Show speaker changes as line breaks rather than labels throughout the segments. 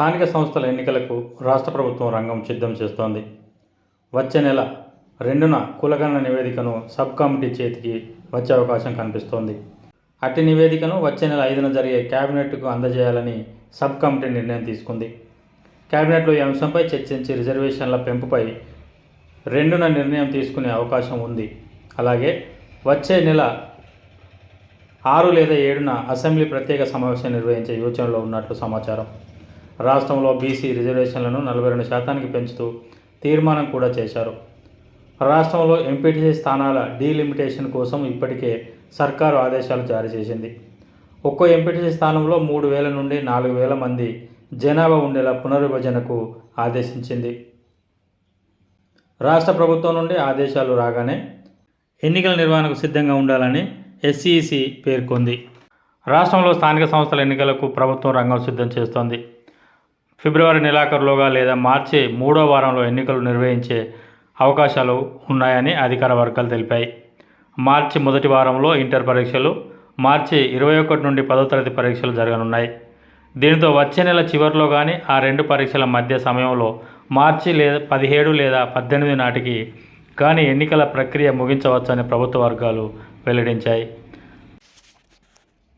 స్థానిక సంస్థల ఎన్నికలకు రాష్ట్ర ప్రభుత్వం రంగం సిద్ధం చేస్తోంది. వచ్చే నెల రెండున కులగణన నివేదికను సబ్ కమిటీ చేతికి వచ్చే అవకాశం కనిపిస్తోంది. అట్టి నివేదికను వచ్చే నెల ఐదున జరిగే కేబినెట్కు అందజేయాలని సబ్ కమిటీ నిర్ణయం తీసుకుంది. కేబినెట్లో ఈ అంశంపై చర్చించి రిజర్వేషన్ల పెంపుపై రెండున నిర్ణయం తీసుకునే అవకాశం ఉంది. అలాగే వచ్చే నెల ఆరు లేదా ఏడున అసెంబ్లీ ప్రత్యేక సమావేశం నిర్వహించే యోచనలో ఉన్నట్లు సమాచారం. రాష్ట్రంలో బీసీ రిజర్వేషన్లను నలభై రెండు శాతానికి పెంచుతూ తీర్మానం కూడా చేశారు. రాష్ట్రంలో ఎంపీటీసీ స్థానాల డీలిమిటేషన్ కోసం ఇప్పటికే సర్కారు ఆదేశాలు జారీ చేసింది. ఒక్కో ఎంపీటీసీ స్థానంలో మూడు వేల నుండి నాలుగు వేల మంది జనాభా ఉండేలా పునర్విభజనకు ఆదేశించింది. రాష్ట్ర ప్రభుత్వం నుండి ఆదేశాలు రాగానే ఎన్నికల నిర్వహణకు సిద్ధంగా ఉండాలని ఎస్సీసీ పేర్కొంది. రాష్ట్రంలో స్థానిక సంస్థల ఎన్నికలకు ప్రభుత్వం రంగం సిద్ధం చేస్తోంది. ఫిబ్రవరి నెలాఖరులోగా లేదా మార్చి మూడో వారంలో ఎన్నికలు నిర్వహించే అవకాశాలు ఉన్నాయని అధికార వర్గాలు తెలిపాయి. మార్చి మొదటి వారంలో ఇంటర్ పరీక్షలు మార్చి ఇరవై ఒకటి నుండి పదో తరగతి పరీక్షలు జరగనున్నాయి. దీనితో వచ్చే నెల చివరిలో కానీ ఆ రెండు పరీక్షల మధ్య సమయంలో మార్చి లేదా పదిహేడు లేదా పద్దెనిమిది నాటికి కానీ ఎన్నికల ప్రక్రియ ముగించవచ్చని ప్రభుత్వ వర్గాలు వెల్లడించాయి.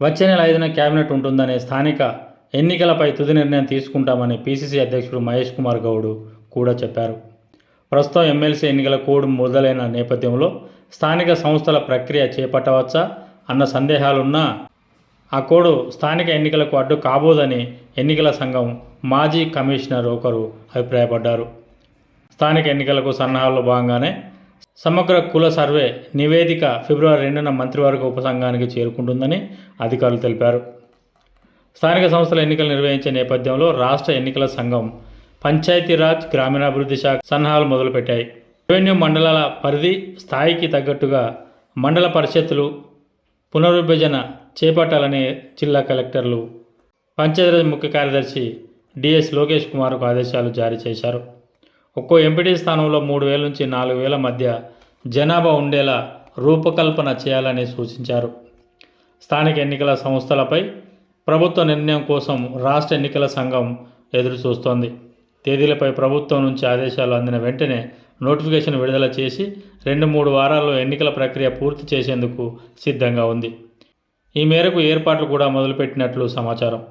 వచ్చే నెల ఐదున కేబినెట్ ఉంటుందనే స్థానిక ఎన్నికలపై తుది నిర్ణయం తీసుకుంటామని పీసీసీ అధ్యక్షుడు మహేష్ కుమార్ గౌడ్ కూడా చెప్పారు. ప్రస్తుతం ఎమ్మెల్సీ ఎన్నికల కోడ్ మొదలైన నేపథ్యంలో స్థానిక సంస్థల ప్రక్రియ చేపట్టవచ్చా అన్న సందేహాలున్నా ఆ కోడ్ స్థానిక ఎన్నికలకు అడ్డు కాబోదని ఎన్నికల సంఘం మాజీ కమిషనర్ ఒకరు అభిప్రాయపడ్డారు. స్థానిక ఎన్నికలకు సన్నాహాల్లో భాగంగానే సమగ్ర కుల సర్వే నివేదిక ఫిబ్రవరి రెండున మంత్రివర్గ ఉపసంఘానికి చేరుకుంటుందని అధికారులు తెలిపారు. స్థానిక సంస్థల ఎన్నికలు నిర్వహించే నేపథ్యంలో రాష్ట్ర ఎన్నికల సంఘం పంచాయతీరాజ్ గ్రామీణాభివృద్ధి శాఖ సన్నాహాలు మొదలుపెట్టాయి. రెవెన్యూ మండలాల పరిధి స్థాయికి తగ్గట్టుగా మండల పరిషత్తులు పునర్విభజన చేపట్టాలని జిల్లా కలెక్టర్లు పంచాయతీరాజ్ ముఖ్య కార్యదర్శి డిఎస్ లోకేష్ కుమార్కు ఆదేశాలు జారీ చేశారు. ఒక్కో ఎంపీటీ స్థానంలో మూడు వేల నుంచి నాలుగు వేల మధ్య జనాభా ఉండేలా రూపకల్పన చేయాలని సూచించారు. స్థానిక ఎన్నికల సంస్థలపై ప్రభుత్వ నిర్ణయం కోసం రాష్ట్ర ఎన్నికల సంఘం ఎదురు చూస్తోంది. తేదీలపై ప్రభుత్వం నుంచి ఆదేశాలు అందిన వెంటనే నోటిఫికేషన్ విడుదల చేసి రెండు మూడు వారాల్లో ఎన్నికల ప్రక్రియ పూర్తి చేసేందుకు సిద్ధంగా ఉంది. ఈ మేరకు ఏర్పాట్లు కూడా మొదలుపెట్టినట్లు సమాచారం.